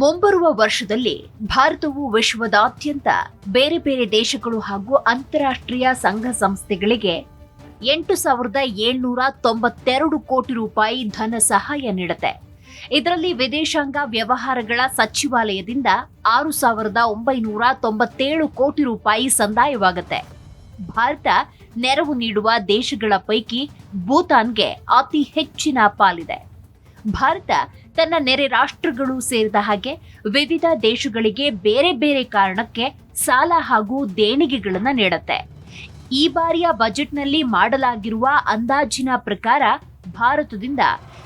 ಮುಂಬರುವ ವರ್ಷದಲ್ಲಿ ಭಾರತವು ವಿಶ್ವದಾದ್ಯಂತ ಬೇರೆ ಬೇರೆ ದೇಶಗಳು ಹಾಗೂ ಅಂತಾರಾಷ್ಟ್ರೀಯ ಸಂಘ ಸಂಸ್ಥೆಗಳಿಗೆ ಎಂಟು ಸಾವಿರದ ಏಳ್ನೂರ ತೊಂಬತ್ತೆರಡು ಕೋಟಿ ರೂಪಾಯಿ ಧನ ಸಹಾಯ ನೀಡುತ್ತೆ. ಇದರಲ್ಲಿ ವಿದೇಶಾಂಗ ವ್ಯವಹಾರಗಳ ಸಚಿವಾಲಯದಿಂದ ಆರು ಸಾವಿರದ ಒಂಬೈನೂರ ತೊಂಬತ್ತೇಳು ಕೋಟಿ ರೂಪಾಯಿ ಸಂದಾಯವಾಗುತ್ತೆ. ಭಾರತ ನೆರವು ನೀಡುವ ದೇಶಗಳ ಪೈಕಿ ಭೂತಾನ್ಗೆ ಅತಿ ಹೆಚ್ಚಿನ ಪಾಲಿದೆ. ಭಾರತ ತನ್ನ ನೆರೆ ರಾಷ್ಟ್ರಗಳು ಸೇರಿದ ಹಾಗೆ ವಿವಿಧ ದೇಶಗಳಿಗೆ ಬೇರೆ ಬೇರೆ ಕಾರಣಕ್ಕೆ ಸಾಲ ಹಾಗೂ ದೇಣಿಗೆಗಳನ್ನು ನೀಡುತ್ತೆ. ಈ ಬಾರಿಯ ಬಜೆಟ್ನಲ್ಲಿ ಮಾಡಲಾಗಿರುವ ಅಂದಾಜಿನ ಪ್ರಕಾರ ಭಾರತದಿಂದ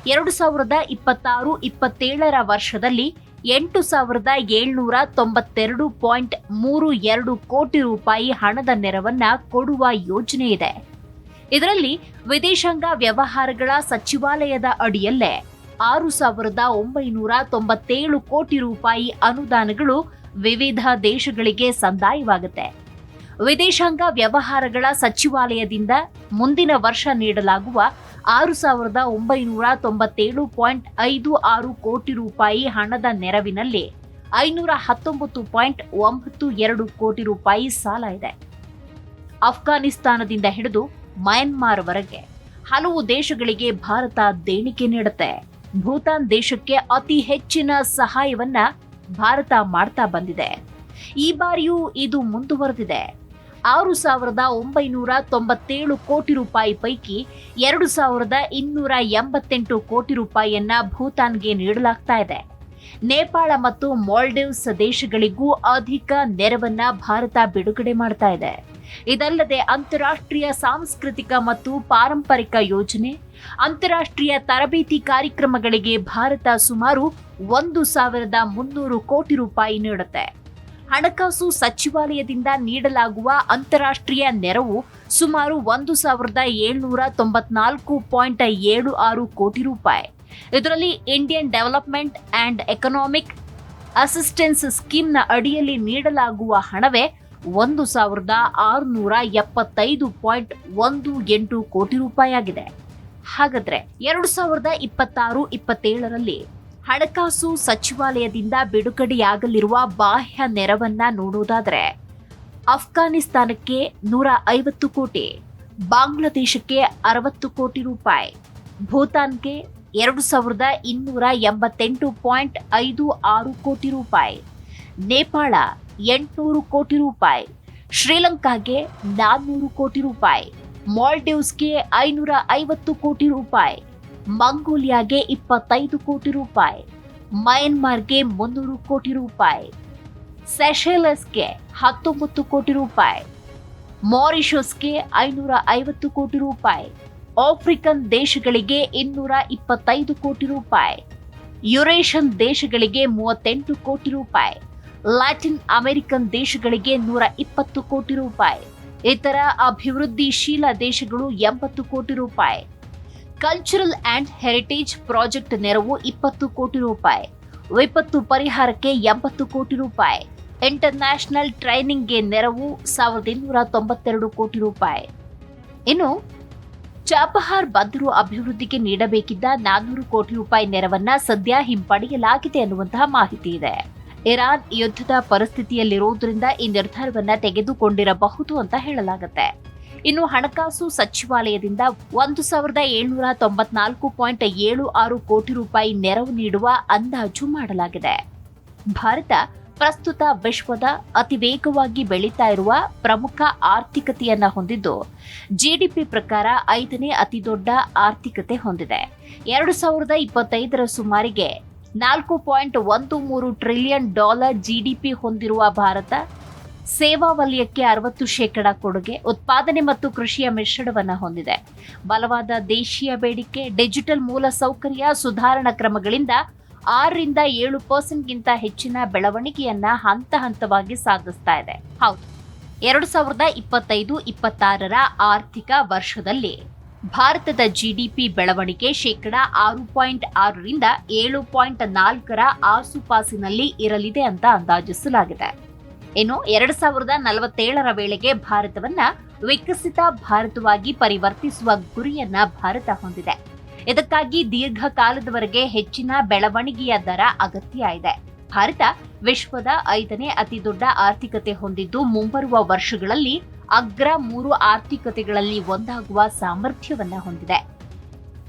ಎರಡು ಸಾವಿರದ ಇಪ್ಪತ್ತಾರು ಇಪ್ಪತ್ತೇಳರ ವರ್ಷದಲ್ಲಿ ಎಂಟು ಸಾವಿರದ ಏಳ್ನೂರ ತೊಂಬತ್ತೆರಡು ಪಾಯಿಂಟ್ ಮೂರು ಎರಡು ಕೋಟಿ ರೂಪಾಯಿ ಹಣದ ನೆರವನ್ನ ಕೊಡುವ ಯೋಜನೆ ಇದೆ. ಇದರಲ್ಲಿ ವಿದೇಶಾಂಗ ವ್ಯವಹಾರಗಳ ಸಚಿವಾಲಯದ ಅಡಿಯಲ್ಲೇ ಆರು ಸಾವಿರದ ಒಂಬೈನೂರ ತೊಂಬತ್ತೇಳು ಕೋಟಿ ರೂಪಾಯಿ ಅನುದಾನಗಳು ವಿವಿಧ ದೇಶಗಳಿಗೆ ಸಂದಾಯವಾಗುತ್ತೆ. ವಿದೇಶಾಂಗ ವ್ಯವಹಾರಗಳ ಸಚಿವಾಲಯದಿಂದ ಮುಂದಿನ ವರ್ಷ ನೀಡಲಾಗುವ ಆರು ಸಾವಿರದ ಒಂಬೈನೂರ ತೊಂಬತ್ತೇಳು ಪಾಯಿಂಟ್ ಐದು ಆರು ಕೋಟಿ ರೂಪಾಯಿ ಹಣದ ನೆರವಿನಲ್ಲಿ ಐನೂರ ಹತ್ತೊಂಬತ್ತು ಪಾಯಿಂಟ್ ಒಂಬತ್ತು ಎರಡು ಕೋಟಿ ರೂಪಾಯಿ ಸಾಲ ಇದೆ. ಅಫ್ಘಾನಿಸ್ತಾನದಿಂದ ಹಿಡಿದು ಮಯನ್ಮಾರ್ವರೆಗೆ ಹಲವು ದೇಶಗಳಿಗೆ ಭಾರತ ದೇಣಿಗೆ ನೀಡುತ್ತೆ. ಭೂತಾನ್ ದೇಶಕ್ಕೆ ಅತಿ ಹೆಚ್ಚಿನ ಸಹಾಯವನ್ನ ಭಾರತ ಮಾಡ್ತಾ ಬಂದಿದೆ. ಈ ಬಾರಿಯೂ ಇದು ಮುಂದುವರೆದಿದೆ. ಆರು ಸಾವಿರದ ಒಂಬೈನೂರ ತೊಂಬತ್ತೇಳು ಕೋಟಿ ರೂಪಾಯಿ ಪೈಕಿ ಎರಡು ಸಾವಿರದ ಇನ್ನೂರ ಎಂಬತ್ತೆಂಟು ಕೋಟಿ ರೂಪಾಯಿಯನ್ನ ಭೂತಾನ್ಗೆ ನೀಡಲಾಗ್ತಾ ಇದೆ. ನೇಪಾಳ ಮತ್ತು ಮಾಲ್ಡೀವ್ಸ್ ದೇಶಗಳಿಗೂ ಅಧಿಕ ನೆರವನ್ನ ಭಾರತ ಬಿಡುಗಡೆ ಮಾಡ್ತಾ ಇದೆ. ಇದಲ್ಲದೆ ಅಂತಾರಾಷ್ಟ್ರೀಯ ಸಾಂಸ್ಕೃತಿಕ ಮತ್ತು ಪಾರಂಪರಿಕ ಯೋಜನೆ, ಅಂತಾರಾಷ್ಟ್ರೀಯ ತರಬೇತಿ ಕಾರ್ಯಕ್ರಮಗಳಿಗೆ ಭಾರತ ಸುಮಾರು ಒಂದು ಸಾವಿರದ ಮುನ್ನೂರು ಕೋಟಿ ರೂಪಾಯಿ ನೀಡುತ್ತೆ. ಹಣಕಾಸು ಸಚಿವಾಲಯದಿಂದ ನೀಡಲಾಗುವ ಅಂತಾರಾಷ್ಟ್ರೀಯ ನೆರವು ಸುಮಾರು ಒಂದು ಸಾವಿರದ ಏಳ್ನೂರ ತೊಂಬತ್ನಾಲ್ಕು ಪಾಯಿಂಟ್ ಏಳು ಆರು ಕೋಟಿ ರೂಪಾಯಿ. ಇದರಲ್ಲಿ Indian development and economic assistance ಸ್ಕೀಮ್ನ ಅಡಿಯಲ್ಲಿ ನೀಡಲಾಗುವ ಹಣವೇ ಒಂದು ಸಾವಿರದ ಆರುನೂರ ಎಪ್ಪತ್ತೈದು ಪಾಯಿಂಟ್ ಒಂದು ಎಂಟು ಕೋಟಿ ರೂಪಾಯಿ ಆಗಿದೆ. ಹಾಗಾದ್ರೆ ಎರಡು ಸಾವಿರದ ಇಪ್ಪತ್ತಾರು ಇಪ್ಪತ್ತೇಳರಲ್ಲಿ ಹಣಕಾಸು ಸಚಿವಾಲಯದಿಂದ ಬಿಡುಗಡೆಯಾಗಲಿರುವ ಬಾಹ್ಯ ನೆರವನ್ನ ನೋಡೋದಾದರೆ ಅಫ್ಘಾನಿಸ್ತಾನಕ್ಕೆ ನೂರ ಐವತ್ತು ಕೋಟಿ, ಬಾಂಗ್ಲಾದೇಶಕ್ಕೆ ಅರವತ್ತು ಕೋಟಿ ರೂಪಾಯಿ, ಭೂತಾನ್ಗೆ ಎರಡು ಸಾವಿರದ ಇನ್ನೂರ ಎಂಬತ್ತೆಂಟು ಪಾಯಿಂಟ್ ಐದು ಆರು ಕೋಟಿ ರೂಪಾಯಿ ನೇಪಾಳ ಎಂಟುನೂರು ಕೋಟಿ ರೂಪಾಯಿ, ಶ್ರೀಲಂಕಾಗೆ ನಾನ್ನೂರು ಕೋಟಿ ರೂಪಾಯಿ, ಮಾಲ್ಡೀವ್ಸ್ಗೆ ಐನೂರ ಐವತ್ತು ಕೋಟಿ ರೂಪಾಯಿ, ಮಂಗೋಲಿಯಾಗೆ ಇಪ್ಪತ್ತೈದು ಕೋಟಿ ರೂಪಾಯಿ, ಮಯನ್ಮಾರ್ಗೆ ಮುನ್ನೂರು ಕೋಟಿ ರೂಪಾಯಿ, ಸೆಷೆಲಸ್ಗೆ ಹತ್ತೊಂಬತ್ತು ಕೋಟಿ ರೂಪಾಯಿ ಮಾರಿಷಸ್ಗೆ ಐನೂರ ಐವತ್ತು ಕೋಟಿ ರೂಪಾಯಿ, ಆಫ್ರಿಕನ್ ದೇಶಗಳಿಗೆ ಇನ್ನೂರ ಇಪ್ಪತ್ತೈದು ಕೋಟಿ ರೂಪಾಯಿ ಯುರೇಷನ್ ದೇಶಗಳಿಗೆ ಮೂವತ್ತೆಂಟು ಕೋಟಿ ರೂಪಾಯಿ. ಲ್ಯಾಟಿನ್ ಅಮೆರಿಕನ್ ದೇಶಗಳಿಗೆ ನೂರ ಇಪ್ಪತ್ತು ಕೋಟಿ ರೂಪಾಯಿ, ಇತರ ಅಭಿವೃದ್ಧಿಶೀಲ ದೇಶಗಳು ಎಂಬತ್ತು ಕೋಟಿ ರೂಪಾಯಿ. ಕಲ್ಚರಲ್ ಅಂಡ್ ಹೆರಿಟೇಜ್ ಪ್ರಾಜೆಕ್ಟ್ ನೆರವು ಇಪ್ಪತ್ತು ಕೋಟಿ ರೂಪಾಯಿ, ವಿಪತ್ತು ಪರಿಹಾರಕ್ಕೆ ಎಂಬತ್ತು ಕೋಟಿ ರೂಪಾಯಿ. ಇಂಟರ್ನ್ಯಾಷನಲ್ ಟ್ರೈನಿಂಗ್ಗೆ ನೆರವು ಸಾವಿರದ ಇನ್ನೂರ ತೊಂಬತ್ತೆರಡು ಕೋಟಿ ರೂಪಾಯಿ. ಇನ್ನು ಚಾಪಹಾರ್ ಬಂದರು ಅಭಿವೃದ್ಧಿಗೆ ನೀಡಬೇಕಿದ್ದ ನಾನ್ನೂರು ಕೋಟಿ ರೂಪಾಯಿ ನೆರವನ್ನ ಸದ್ಯ ಹಿಂಪಡೆಯಲಾಗಿದೆ ಅನ್ನುವಂತಹ ಮಾಹಿತಿ ಇದೆ. ಇರಾನ್ ಯುದ್ಧದ ಪರಿಸ್ಥಿತಿಯಲ್ಲಿರುವುದರಿಂದ ಈ ನಿರ್ಧಾರವನ್ನ ತೆಗೆದುಕೊಂಡಿರಬಹುದು ಅಂತ ಹೇಳಲಾಗುತ್ತೆ. ಇನ್ನು ಹಣಕಾಸು ಸಚಿವಾಲಯದಿಂದ ಒಂದು ಸಾವಿರದ ಏಳ್ನೂರ ತೊಂಬತ್ನಾಲ್ಕು ಪಾಯಿಂಟ್ ಏಳು ಆರು ಕೋಟಿ ರೂಪಾಯಿ ನೆರವು ನೀಡುವ ಅಂದಾಜು ಮಾಡಲಾಗಿದೆ. ಭಾರತ ಪ್ರಸ್ತುತ ವಿಶ್ವದ ಅತಿ ವೇಗವಾಗಿ ಬೆಳೀತಾ ಇರುವ ಪ್ರಮುಖ ಆರ್ಥಿಕತೆಯನ್ನ ಹೊಂದಿದ್ದು ಜಿಡಿಪಿ ಪ್ರಕಾರ ಐದನೇ ಅತಿದೊಡ್ಡ ಆರ್ಥಿಕತೆ ಹೊಂದಿದೆ. ಎರಡು ಸಾವಿರದ ಇಪ್ಪತ್ತೈದರ ಸುಮಾರಿಗೆ ನಾಲ್ಕು ಪಾಯಿಂಟ್ ಒಂದು ಮೂರು ಟ್ರಿಲಿಯನ್ ಡಾಲರ್ ಜಿಡಿಪಿ ಹೊಂದಿರುವ ಭಾರತ, ಸೇವಾ ವಲಯಕ್ಕೆ ಅರವತ್ತು ಶೇಕಡ ಕೊಡುಗೆ, ಉತ್ಪಾದನೆ ಮತ್ತು ಕೃಷಿಯ ಮಿಶ್ರಣವನ್ನು ಹೊಂದಿದೆ. ಬಲವಾದ ದೇಶೀಯ ಬೇಡಿಕೆ, ಡಿಜಿಟಲ್ ಮೂಲಸೌಕರ್ಯ ಸುಧಾರಣಾ ಕ್ರಮಗಳಿಂದ ಆರರಿಂದ ಏಳು ಪರ್ಸೆಂಟ್ಗಿಂತ ಹೆಚ್ಚಿನ ಬೆಳವಣಿಗೆಯನ್ನ ಹಂತ ಹಂತವಾಗಿ ಸಾಧಿಸ್ತಾ ಇದೆ. ಹೌದು, ಎರಡು ಸಾವಿರದ ಇಪ್ಪತ್ತೈದು ಇಪ್ಪತ್ತಾರರ ಆರ್ಥಿಕ ವರ್ಷದಲ್ಲಿ ಭಾರತದ ಜಿಡಿಪಿ ಬೆಳವಣಿಗೆ ಶೇಕಡ ಆರು ಪಾಯಿಂಟ್ ಆರರಿಂದ ಏಳು ಪಾಯಿಂಟ್ ನಾಲ್ಕರ ಆಸುಪಾಸಿನಲ್ಲಿ ಇರಲಿದೆ ಅಂತ ಅಂದಾಜಿಸಲಾಗಿದೆ. ಇನ್ನು ಎರಡು ಸಾವಿರದ ನಲವತ್ತೇಳರ ವೇಳೆಗೆ ಭಾರತವನ್ನ ವಿಕಸಿತ ಭಾರತವಾಗಿ ಪರಿವರ್ತಿಸುವ ಗುರಿಯನ್ನ ಭಾರತ ಹೊಂದಿದೆ. ಇದಕ್ಕಾಗಿ ದೀರ್ಘಕಾಲದವರೆಗೆ ಹೆಚ್ಚಿನ ಬೆಳವಣಿಗೆಯ ದರ ಅಗತ್ಯ ಇದೆ. ಭಾರತ ವಿಶ್ವದ ಐದನೇ ಅತಿ ದೊಡ್ಡ ಆರ್ಥಿಕತೆ ಹೊಂದಿದ್ದು ಮುಂಬರುವ ವರ್ಷಗಳಲ್ಲಿ ಅಗ್ರ ಮೂರು ಆರ್ಥಿಕತೆಗಳಲ್ಲಿ ಒಂದಾಗುವ ಸಾಮರ್ಥ್ಯವನ್ನ ಹೊಂದಿದೆ.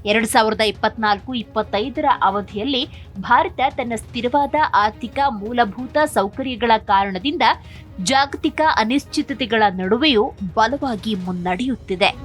ಎರಡು ಸಾವಿರದ ಇಪ್ಪತ್ನಾಲ್ಕು ಇಪ್ಪತ್ತೈದರ ಅವಧಿಯಲ್ಲಿ ಭಾರತ ತನ್ನ ಸ್ಥಿರವಾದ ಆರ್ಥಿಕ ಮೂಲಭೂತ ಸೌಕರ್ಯಗಳ ಕಾರಣದಿಂದ ಜಾಗತಿಕ ಅನಿಶ್ಚಿತತೆಗಳ ನಡುವೆಯೂ ಬಲವಾಗಿ ಮುನ್ನಡೆಯುತ್ತಿದೆ.